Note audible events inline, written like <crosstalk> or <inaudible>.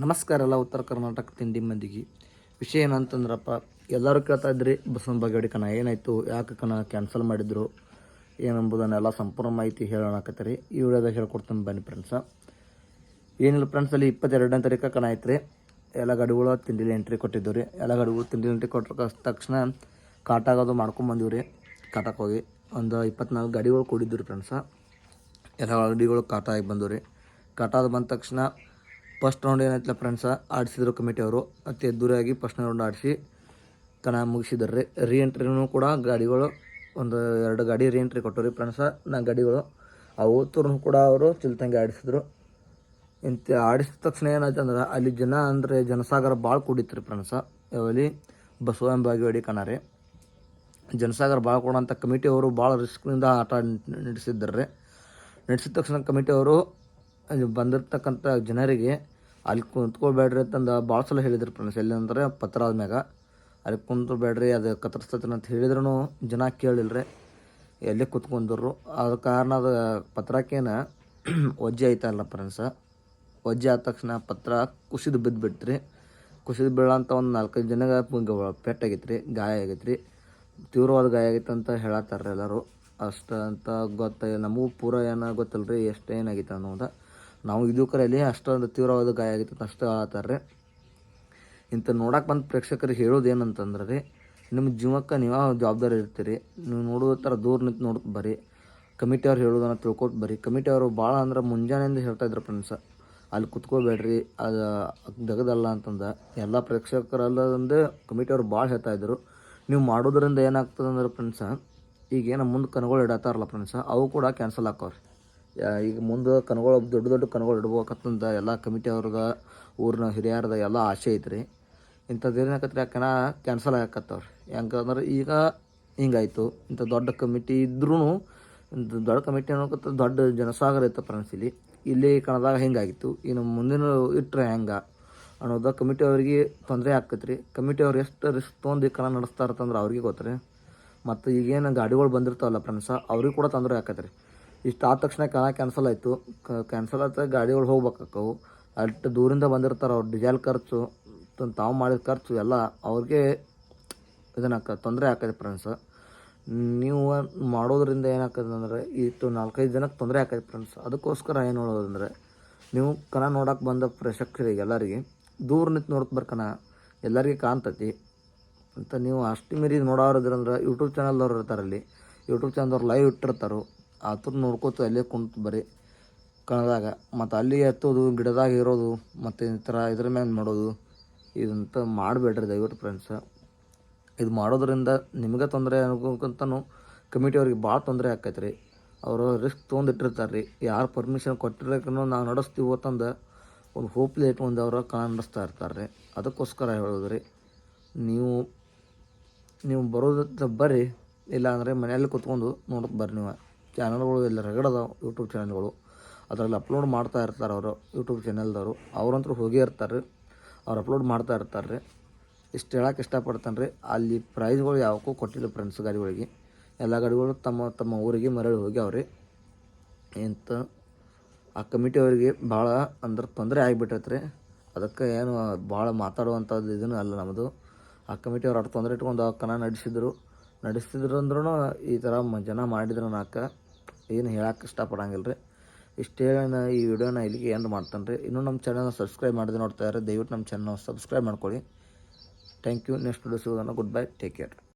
ನಮಸ್ಕಾರ ಎಲ್ಲ ಉತ್ತರ ಕರ್ನಾಟಕ ತಿಂಡಿ ಮಂದಿಗೆ. ವಿಷಯ ಏನಂತಂದ್ರಪ್ಪ, ಎಲ್ಲರೂ ಕೇಳ್ತಾ ಇದ್ರಿ, ಬಸವನ ಬಗಡಿ ಕಣ, ಏನಾಯಿತು, ಯಾಕೆ ಕಣ ಕ್ಯಾನ್ಸಲ್ ಮಾಡಿದ್ರು ಏನಂಬುದನ್ನೆಲ್ಲ ಸಂಪೂರ್ಣ ಮಾಹಿತಿ ಹೇಳೋಣಕತ್ತೀರಿ ಈ ವಿಡಿಯೋದಾಗ ಹೇಳ್ಕೊಡ್ತೀನಿ ಬನ್ನಿ ಫ್ರೆಂಡ್ಸ ಏನಿಲ್ಲ ಫ್ರೆಂಡ್ಸ್ ಅಲ್ಲಿ ಇಪ್ಪತ್ತೆರಡನೇ ತಾರೀಕು ಕಣ ಐತ್ರಿ. ಎಲ್ಲ ಗಾಡಿಗಳು ತಿಂಡಿಲಿ ಎಂಟ್ರಿ ಕೊಟ್ಟಿದ್ದು ರೀ ಎಲ್ಲ ಗಾಡಿಗಳು ತಿಂಡಿಲಿ ಎಂಟ್ರಿ ಕೊಟ್ಟ ತಕ್ಷಣ ಕಾಟಾಗೋದು ಮಾಡ್ಕೊಂಬಂದಿವಿ ರೀ ಕಾಟಕ್ಕೆ ಹೋಗಿ ಒಂದು ಇಪ್ಪತ್ನಾಲ್ಕು ಗಾಡಿಗಳು ಕೂಡಿದ್ದು ರೀ ಫ್ರೆಂಡ್ಸ ಎಲ್ಲ ಗಡಿಗಳು ಕಾಟಾಗಿ ಬಂದವು ರೀ ಕಾಟಾದ ಬಂದ ತಕ್ಷಣ ಫಸ್ಟ್ ರೌಂಡ್ ಏನಾಯ್ತಿಲ್ಲ ಫ್ರೆಂಡ್ಸ ಆಡಿಸಿದ್ರು ಕಮಿಟಿಯವರು ಅತಿ ಅದ್ದೂರಿಯಾಗಿ ಫಸ್ಟ್ ರೌಂಡ್ ಆಡಿಸಿ ಕಣ ಮುಗಿಸಿದ್ರೆ ರೀ ಎಂಟ್ರಿನೂ ಕೂಡ ಗಾಡಿಗಳು, ಒಂದು ಎರಡು ಗಾಡಿ ರೀ ಎಂಟ್ರಿ ಕೊಟ್ಟರು ರೀ ಫ್ರೆಂಡ್ಸ ನಾ ಗಾಡಿಗಳು. ಆ ಓದ್ತರೂ ಕೂಡ ಅವರು ಚಿಲ್ತಂಗೆ ಆಡಿಸಿದ್ರು. ಇಂಥ ಆಡಿಸಿದ ತಕ್ಷಣ ಏನಾಯ್ತು ಅಂದ್ರೆ ಅಲ್ಲಿ ಜನ ಅಂದರೆ ಜನಸಾಗರ ಭಾಳ ಕೂಡಿತ್ತು ರೀ ಫ್ರೆಂಡ್ಸ ಯಾವಲ್ಲಿ? ಬಸವ ಬಾಗೇವಾಡಿ ಕಣ ರೀ ಜನಸಾಗರ ಭಾಳ ಕೊಡೋಂಥ ಕಮಿಟಿಯವರು ಭಾಳ ರಿಸ್ಕ್ನಿಂದ ಆಟ ನಡೆಸಿದ್ದಾರೆ. ನಡೆಸಿದ ತಕ್ಷಣ ಕಮಿಟಿಯವರು ಬಂದಿರ್ತಕ್ಕಂಥ ಜನರಿಗೆ ಅಲ್ಲಿ ಕುಂತ್ಕೊಳ್ಬೇಡ್ರಿ ಅಂತಂದು ಭಾಳ ಸಲ ಹೇಳಿದ್ರು ಫ್ರೆಂಡ್ಸ್. ಎಲ್ಲಿ ಅಂದ್ರೆ ಪತ್ರ ಆದ್ಮ್ಯಾಗ ಅಲ್ಲಿ ಕುಂತ್ಕೊಳ್ಬೇಡ್ರಿ ಅದು ಕತ್ತರಿಸ್ತೈತಿ ಅಂತ ಹೇಳಿದ್ರು ಜನ ಕೇಳಿಲ್ರಿ. ಎಲ್ಲಿ ಕುತ್ಕೊಂಡ್ರು. ಅದ ಕಾರಣ ಅದು ಪತ್ರಕ್ಕೇನ ಒಜ್ಜೆ <clears throat> ಐತಲ್ಲ ಫ್ರೆಂಡ್ಸ. ಒಜ್ಜೆ ಆದ ತಕ್ಷಣ ಪತ್ರ ಕುಸಿದು ಬಿದ್ದುಬಿಡ್ತು ರೀ ಕುಸಿದು ಬೀಳಂತ ಒಂದು ನಾಲ್ಕೈದು ಜನಗೆ ಪೆಟ್ಟಾಗಿತ್ತು ರೀ ಗಾಯ ಆಗೈತೆ ರೀ ತೀವ್ರವಾದ ಗಾಯ ಆಗೈತೆ ಅಂತ ಹೇಳತ್ತಾರ್ರಿ ಎಲ್ಲರೂ. ಅಷ್ಟು ಅಂತ ಗೊತ್ತ ನಮಗೂ ಪೂರ ಏನೋ ಗೊತ್ತಲ್ಲ ರೀ ಎಷ್ಟು ಏನಾಗೈತೆ ಅನ್ನೋದು. ನಾವು ಇದು ಕರೆಯಲ್ಲಿ ಅಷ್ಟೊಂದು ತೀವ್ರವಾದ ಗಾಯ ಆಗಿತ್ತು ಅಷ್ಟು ಹೇಳತ್ತಾರ ರೀ ಇಂಥ ನೋಡಕ್ಕೆ ಬಂದ ಪ್ರೇಕ್ಷಕರಿಗೆ ಹೇಳೋದು ಏನಂತಂದ್ರೆ ರೀ ನಿಮ್ಮ ಜೀವಕ್ಕೆ ನೀವು ಜವಾಬ್ದಾರಿ ಇರ್ತೀರಿ? ನೀವು ನೋಡೋ ಥರ ದೂರ ನಿಂತು ನೋಡ್ತು ಬರ್ರಿ ಕಮಿಟಿಯವ್ರು ಹೇಳೋದನ್ನು ತಿಳ್ಕೊಟ್ಟು ಬರ್ರಿ ಕಮಿಟಿಯವರು ಭಾಳ ಅಂದ್ರೆ ಮುಂಜಾನೆಯಿಂದ ಹೇಳ್ತಾ ಇದ್ರು ಫ್ರೆಂಡ್ಸ್ ಅಲ್ಲಿ ಕುತ್ಕೋಬೇಡ್ರಿ, ಅದು ಜಗದಲ್ಲ ಅಂತಂದ. ಎಲ್ಲ ಪ್ರೇಕ್ಷಕರಲ್ಲದಂದು ಕಮಿಟಿಯವ್ರು ಭಾಳ ಹೇಳ್ತಾ ಇದ್ರು. ನೀವು ಮಾಡೋದ್ರಿಂದ ಏನಾಗ್ತದೆ ಅಂದ್ರೆ ಫ್ರೆಂಡ್ಸ ಈಗ ಏನು ಮುಂದೆ ಕನಗಳು ಇಡತ್ತಾರಲ್ಲ ಫ್ರೆಂಡ್ಸ ಅವು ಕೂಡ ಕ್ಯಾನ್ಸಲ್ ಹಾಕೋರಿ ಈಗ ಮುಂದೆ ಕನಗಳು ದೊಡ್ಡ ದೊಡ್ಡ ಕನಗಳು ಇಡ್ಬೇಕಂತಂದ ಎಲ್ಲ ಕಮಿಟಿ ಅವ್ರಿಗೆ, ಊರಿನ ಹಿರಿಯರ್ದ ಎಲ್ಲ ಆಸೆ ಐತ್ರಿ. ಇಂಥದ್ದು ಏನಾಕತ್ರಿ ಆ ಕಣ ಕ್ಯಾನ್ಸಲ್ ಆಗಕತ್ತವ್ರಿ. ಯಾಕಂದ್ರೆ ಈಗ ಹಿಂಗಾಯ್ತು. ಇಂಥ ದೊಡ್ಡ ಕಮಿಟಿ ಇದ್ರೂ ದೊಡ್ಡ ಕಮಿಟಿ ಅನ್ನೋಕತ್ತ ದೊಡ್ಡ ಜನಸಾಗರ ಇತ್ತು ಫ್ರೆಂಡ್ಸ್ ಇಲ್ಲಿ ಕಣದಾಗ ಹಿಂಗಾಗಿತ್ತು ಇನ್ನು ಮುಂದಿನ ಇಟ್ಟರೆ ಹೆಂಗೆ ಅನ್ನೋದು ಕಮಿಟಿ ಅವ್ರಿಗೆ ತೊಂದರೆ ಆಕತ್ರಿ ಕಮಿಟಿ ಅವ್ರು ಎಷ್ಟು ರಿಸ್ಕ್ ತೊಗೊಂಡು ಈ ಕಣ ನಡೆಸ್ತಾರಂತಂದ್ರೆ ಅವ್ರಿಗೆ ಗೊತ್ತ್ರಿ. ಮತ್ತು ಈಗೇನು ಗಾಡಿಗಳು ಬಂದಿರ್ತಾವಲ್ಲ ಫ್ರೆಂಡ್ಸ ಅವ್ರಿಗೆ ಕೂಡ ತೊಂದರೆ ಆಕತ್ರಿ ಇಷ್ಟು ಆದ ತಕ್ಷಣ ಕಣ ಕ್ಯಾನ್ಸಲ್ ಆಯಿತು. ಕ್ಯಾನ್ಸಲ್ ಆಯ್ತು ಗಾಡಿಗಳು ಹೋಗ್ಬೇಕಾಕವು ಅಷ್ಟು ದೂರಿಂದ ಬಂದಿರ್ತಾರೆ ಅವ್ರು ಡಿಸೇಲ್ ಖರ್ಚು ತಾವು ಮಾಡಿದ ಖರ್ಚು ಎಲ್ಲ ಅವ್ರಿಗೆ ಇದನ್ನ ತೊಂದರೆ ಆಕೈತೆ ಫ್ರೆಂಡ್ಸ್ ನೀವು ಮಾಡೋದ್ರಿಂದ ಏನಾಗ್ತದೆ ಅಂದರೆ ಇಷ್ಟು ನಾಲ್ಕೈದು ಜನಕ್ಕೆ ತೊಂದರೆ ಆಕೈತೆ ಫ್ರೆಂಡ್ಸ್ ಅದಕ್ಕೋಸ್ಕರ ಏನು ನೋಡೋದಂದ್ರೆ ನೀವು ಕಣ ನೋಡೋಕೆ ಬಂದ ಪ್ರೇಕ್ಷಕರಿಗೆ ಎಲ್ಲರಿಗೆ ದೂರ ನಿಂತು ನೋಡಕ್ಕೆ ಬರ್ಕಣ ಎಲ್ಲರಿಗೆ ಕಾಣ್ತತಿ. ಅಂತ ನೀವು ಅಷ್ಟು ಮೀರಿ ನೋಡೋರಿದ್ರಂದ್ರೆ ಯೂಟ್ಯೂಬ್ ಚಾನಲ್ದವ್ರು ಇರ್ತಾರಲ್ಲಿ ಯೂಟ್ಯೂಬ್ ಚಾನಲ್ದವ್ರು ಲೈವ್ ಇಟ್ಟಿರ್ತಾರೋ. ಆತರ ನೋಡ್ಕೋತ ಅಲ್ಲೇ ಕುಂತು ಬರೀ ಕಣದಾಗ. ಮತ್ತು ಅಲ್ಲಿ ಎತ್ತೋದು, ಗಿಡದಾಗ ಇರೋದು, ಮತ್ತು ಥರ ಇದ್ರ ಮ್ಯಾಗ ಮಾಡೋದು, ಇದಂತ ಮಾಡಬೇಡ್ರಿ ದಯವಿಟ್ಟು ಫ್ರೆಂಡ್ಸ ಇದು ಮಾಡೋದ್ರಿಂದ ನಿಮಗೆ ತೊಂದರೆ ಅನ್ಕೊಂತನೂ ಕಮಿಟಿ ಅವ್ರಿಗೆ ಭಾಳ ತೊಂದರೆ ಆಕೈತೆ ರೀ ಅವರು ರಿಸ್ಕ್ ತೊಗೊಂಡಿಟ್ಟಿರ್ತಾರೆ ರೀ ಯಾರು ಪರ್ಮಿಷನ್ ಕೊಟ್ಟಿರ್ಬೇಕನ್ನೋ ನಾವು ನಡೆಸ್ತೀವಿ ಅಂತಂದು ಒಂದು ಹೋಪ್ಲಿ ಇಟ್ಕೊಂಡು ಅವರು ಕಣ ನಡೆಸ್ತಾ ಇರ್ತಾರೆ ರೀ ಅದಕ್ಕೋಸ್ಕರ ಹೇಳೋದು ರೀ ನೀವು ನೀವು ಬರೋದಂತ ಬರ್ರಿ ಇಲ್ಲಾಂದರೆ ಮನೆಯಲ್ಲಿ ಕುತ್ಕೊಂಡು ನೋಡಕ್ಕೆ ಬರ್ರಿ ನೀವು. ಚಾನಲ್ಗಳು ಎಲ್ಲ ರಗಡದಾವ ಯೂಟ್ಯೂಬ್ ಚಾನಲ್ಗಳು. ಅದರಲ್ಲಿ ಅಪ್ಲೋಡ್ ಮಾಡ್ತಾ ಇರ್ತಾರೆ ಅವರು ಯೂಟ್ಯೂಬ್ ಚಾನಲ್ದವರು ಅವ್ರಂತೂ ಹೋಗೇ ಇರ್ತಾರೆ ಅವ್ರು ಅಪ್ಲೋಡ್ ಮಾಡ್ತಾ ಇರ್ತಾರೆ ರೀ ಇಷ್ಟು ಹೇಳಕ್ಕೆ ಇಷ್ಟಪಡ್ತಾನೆ ರೀ ಅಲ್ಲಿ ಪ್ರೈಸ್ಗಳು ಯಾವಕ್ಕೂ ಕೊಟ್ಟಿಲ್ಲ ಫ್ರೆಂಡ್ಸ್ ಗಾಡಿಗಳಿಗೆ. ಎಲ್ಲ ಗಾಡಿಗಳು ತಮ್ಮ ತಮ್ಮ ಊರಿಗೆ ಮರಳಿ ಹೋಗ್ಯಾವ್ರಿ. ಇಂಥ ಆ ಕಮಿಟಿ ಅವರಿಗೆ ಭಾಳ ಅಂದ್ರೆ ತೊಂದರೆ ಆಗಿಬಿಟ್ಟೈತೆ ರೀ ಅದಕ್ಕೆ ಏನು ಭಾಳ ಮಾತಾಡುವಂಥದ್ದು ಇದನ್ನು ಅಲ್ಲ ನಮ್ಮದು ಆ ಕಮಿಟಿ ಅವ್ರು ಅಷ್ಟು ತೊಂದರೆ ಇಟ್ಕೊಂಡು ಕಣ ನಡೆಸಿದ್ರು. ನಡೆಸಿದ್ರು ಅಂದ್ರೂ ಈ ಥರ ಜನ ಮಾಡಿದ್ರು ನಾಕ ಏನು ಹೇಳಕ್ಕೆ ಇಷ್ಟಪಡಂಗಿಲ್ಲ ರೀ ಇಷ್ಟು ಹೇಳೋಣ ಈ ವಿಡಿಯೋನ ಇಲ್ಲಿಗೆ ಎಂಡ್ ಮಾಡ್ತಾನೆ ರೀ ಇನ್ನೂ ನಮ್ಮ ಚಾನಲ್ನ ಸಬ್ಸ್ಕ್ರೈಬ್ ಮಾಡಿದೆ ನೋಡ್ತಾ ಇದ್ದಾರೆ ದಯವಿಟ್ಟು ನಮ್ಮ ಚಾನಲ್ ಸಬ್ಸ್ಕ್ರೈಬ್ ಮಾಡ್ಕೊಳ್ಳಿ ಥ್ಯಾಂಕ್ ಯು ನೆಕ್ಸ್ಟ್ ವಿಡಿಯೋ ಸಿಗೋದನ್ನು ಗುಡ್ ಬೈ ಟೇಕ್ ಕೇರ್